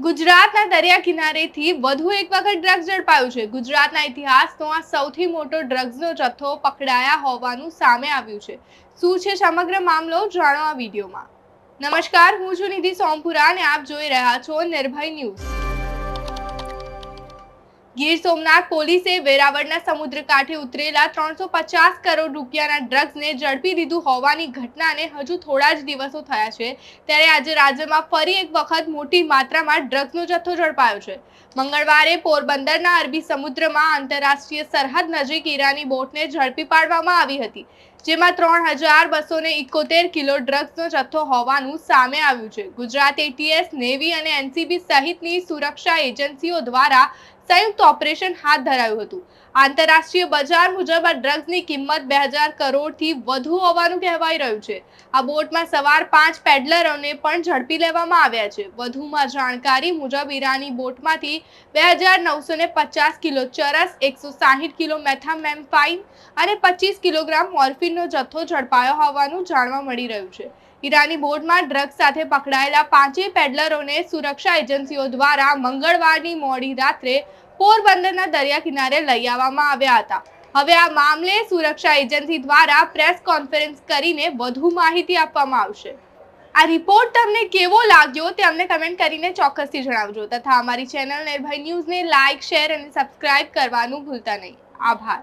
ગુજરાતના દરિયા કિનારેથી વધુ એક વખત ડ્રગ્સ ઝડપાયું છે. ગુજરાતના ઇતિહાસનો આ સૌથી મોટો ડ્રગ્સનો જથ્થો પકડાયા હોવાનું સામે આવ્યું છે. શું છે સમગ્ર મામલો? જાણો આ વિડીયોમાં. નમસ્કાર, હું છું નિધિ સોમપુરા અને આપ જોઈ રહ્યા છો નિર્ભય ન્યૂઝ. ગીર સોમનાથ પોલીસે વેરાવળના સમુદ્ર કાંઠે ઉતરેલા ત્રણસો પચાસ કરોડ રૂપિયાના ડ્રગ્સને ઝડપી લીધું હોવાની ઘટનાને હજુ થોડા જ દિવસો થયા છે. ત્યારે આજે રાજ્યમાં ફરી એક વખત મોટી માત્રામાં ડ્રગ્સનો જથ્થો ઝડપાયો છે. મંગળવારે પોરબંદરના અરબી સમુદ્રમાં આંતરરાષ્ટ્રીય સરહદ નજીક ઈરાની બોટને ઝડપી પાડવામાં આવી હતી. જેમાં ત્રણ હજાર બસો ને ઇકોતેર કિલો ડ્રગ્સનો જથ્થો હોવાનું સામે આવ્યું છે. ગુજરાત એટીએસ નેવી અને એનસીબી સહિતની સુરક્ષા એજન્સીઓ દ્વારા સંયુક્ત ઓપરેશન હાથ ધરાયું હતું. આંતરરાષ્ટ્રીય બજાર મુજબ આ ડ્રગ્સની કિંમત બે હજાર કરોડથી વધુ હોવાનું કહેવાઈ રહ્યું છે. આ બોટમાં સવાર પાંચ પેડલરોને પણ ઝડપી લેવામાં આવ્યા છે. વધુમાં જાણકારી મુજબ ઈરાની બોટમાંથી બે હજાર નવસો ને પચાસ કિલો ચરસ, એકસો સાહીઠ કિલો મેથામેમ્ફાઇન અને પચીસ કિલોગ્રામ મોર્ફિનનો જથ્થો ઝડપાયો હોવાનું જાણવા મળી રહ્યું છે. ઈરાની બોટમાં ડ્રગ્સ સાથે પકડાયેલા પાંચેય પેડલરોને સુરક્ષા એજન્સીઓ દ્વારા મંગળવારની મોડી રાત્રે પોરબંદરના દરિયા કિનારે લઈ આવવામાં આવ્યા હતા. હવે આ મામલે સુરક્ષા એજન્સી દ્વારા પ્રેસ કોન્ફરન્સ કરીને વધુ માહિતી આપવામાં આવશે. આ રિપોર્ટ તમને કેવો લાગ્યો તે અમને કમેન્ટ કરીને ચોક્કસથી જણાવજો. તથા અમારી ચેનલ નિર્ભય ન્યૂઝને લાઇક, શેર અને સબસ્ક્રાઇબ કરવાનું ભૂલતા નહીં. આભાર.